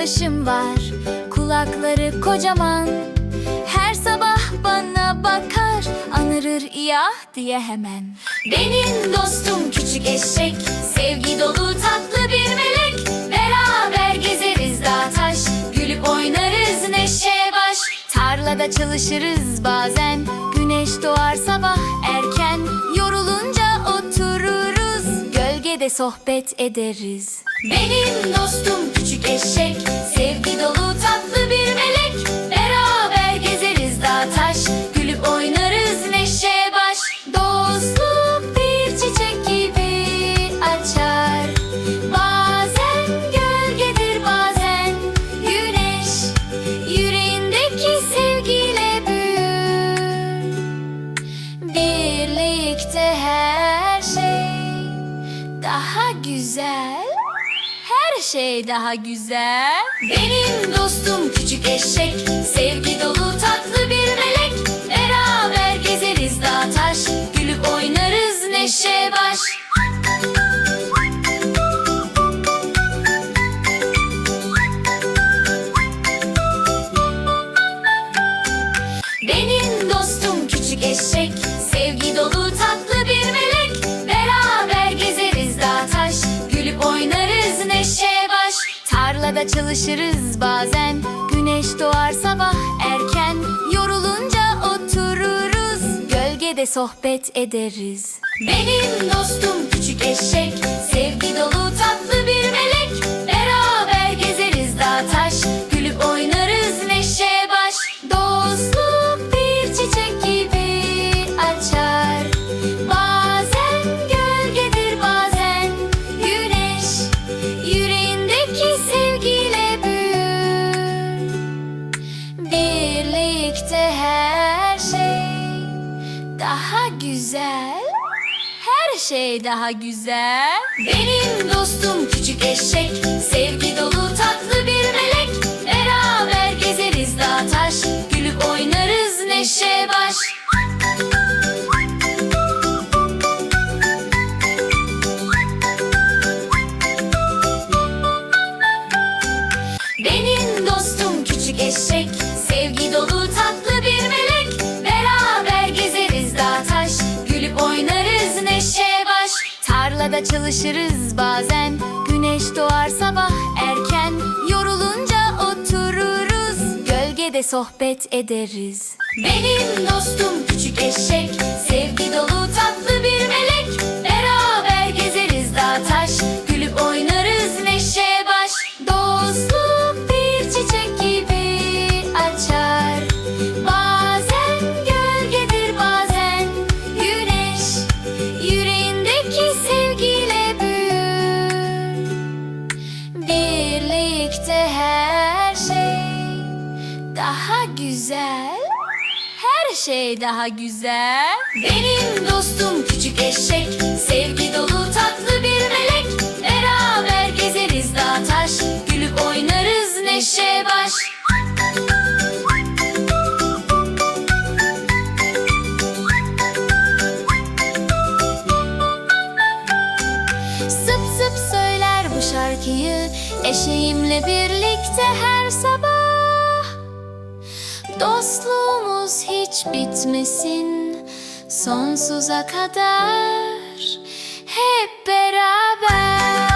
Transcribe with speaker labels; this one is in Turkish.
Speaker 1: arkadaşım var. Kulakları kocaman. Her sabah bana bakar Anırır ya diye hemen. Benim dostum küçük eşek Sevgi dolu tatlı bir melek. Beraber gezeriz dağ taş Gülüp oynarız neşe baş. Tarlada çalışırız bazen Güneş doğar sabah erken Gölgede sohbet ederiz. Benim dostum küçük eşek Sevgi şey daha güzel. Benim dostum küçük eşek Sevgi dolu tatlı bir melek çalışırız bazen. Güneş doğar sabah erken Yorulunca otururuz. Gölgede sohbet ederiz. Benim dostum güzel. Her şey daha güzel. Benim dostum küçük eşek Sevgi dolu tatlı bir melek. Beraber gezeriz dağ taş Gülüp oynarız neşe baş. Benim Tarlada çalışırız bazen. Güneş doğar sabah erken. Yorulunca otururuz. Gölgede sohbet ederiz. Benim dostum küçük eşek. Sevgi dolu tatlı her şey daha güzel. Benim dostum küçük eşek Sevgi dolu tatlı bir melek. Beraber gezeriz dağ taş Gülüp oynarız neşe baş. Sıp sıp söyler bu şarkıyı Eşeğimle birlikte her sabah Dostluğumuz hiç bitmesin. Sonsuza kadar Hep beraber.